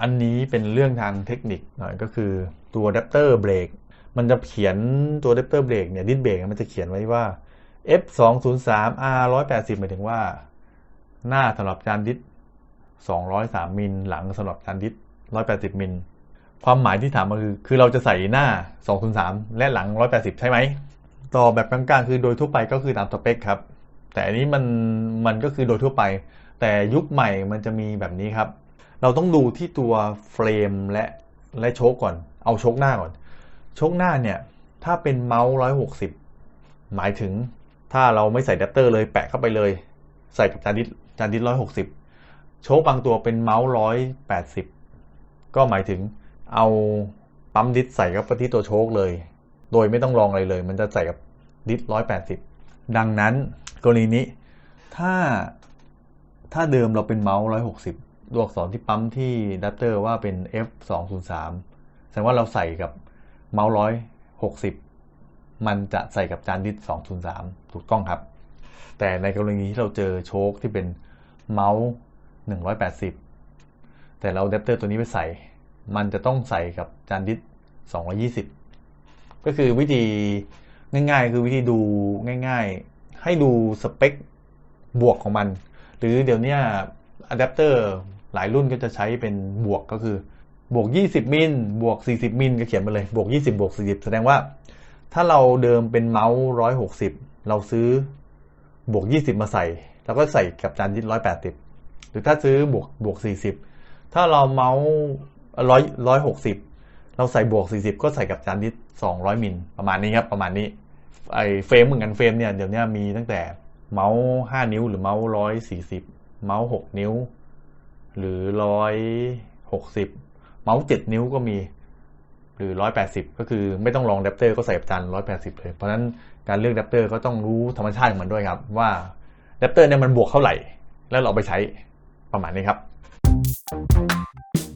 อันนี้เป็นเรื่องทางเทคนิคหน่อยก็คือตัวอะแดปเตอร์เบรกมันจะเขียนตัวอะแดปเตอร์เบรกเนี่ยดิสเบรกมันจะเขียนไว้ว่า f 2 0 3 r 180หมายถึงว่า หน้าสำหรับจานดิส203มิลหลังสำหรับจานดิส180มิลความหมายที่ถามมาคือ คือเราจะใส่หน้า 203 และหลัง 180 ใช่ไหม ต่อแบบกลางๆ คือโดยทั่วไปก็คือตามสเปคครับ แต่อันนี้มันมันก็คือโดยทั่วไป แต่ยุคใหม่มันจะมีแบบนี้ครับ เราต้องดูที่ตัวเฟรมและและโชคก่อน เอาโชคหน้าก่อน โชคหน้าเนี่ย ถ้าเป็นเมาส์160หมายถึงถ้าเราไม่ใส่แดปเตอร์เลยแปะเข้าไปเลย ใส่กับจานดิสจานดิส160โชคบางตัวเป็นเมาส์180ก็หมายถึงเอาปั๊มดิสใส่เข้าไปที่ตัวโชคเลย โดยไม่ต้องลองอะไรเลย มันจะใส่กับดิส180ดังนั้น กรณีนี้ถ้าถ้าเดิมเราเป็นเมาส์160ตัวอักษรที่ปั๊มที่อะแดปเตอร์ว่าเป็น F 2 0 3แสดงว่าเราใส่กับเมาส์160มันจะใส่กับจานดิส203ถูกต้องครับ แต่ในกรณีที่เราเจอโชคที่เป็นเมาส์180แต่เราอะแดปเตอร์ตัวนี้ไปใส่ มันจะต้องใส่กับจานดิส220ก็คือวิธีง่ายๆ คือวิธีดูง่าย ๆ ให้ดูสเปคบวกของมัน หรือเดี๋ยวนี้อะแดปเตอร์หลายรุ่นก็จะใช้เป็นบวกก็คือบวก 20 มิลบวก 40 มิลก็เขียนมาเลย บวก 20 บวก 40 แสดงว่า ถ้าเราเดิมเป็นเมาส์ 160 เราซื้อบวก 20 มาใส่ แล้วก็ใส่กับจานดิส180 หรือถ้าซื้อบวกบวก 40 ถ้าเราเมาส์100 160 เราใส่บวก 40 ก็ใส่กับจานดิส200 มิลประมาณนี้ครับ ประมาณนี้ ไอเฟรมเหมือนกันเฟรมเนี่ยเดี๋ยวนี้มีตั้งแต่เมาส์5นิ้วหรือเมาส์140เมาส์6นิ้ว หรือ160เมาส์7นิ้วก็มี หรือ180ก็คือไม่ต้องลองแดปเตอร์ก็ใส่กับจาน180เลย เพราะฉะนั้นการเลือกแดปเตอร์ก็ต้องรู้ธรรมชาติของมันด้วยครับ ว่าแดปเตอร์เนี่ยมันบวกเท่าไหร่ แล้วเราเอาไปใช้ประมาณนี้ครับ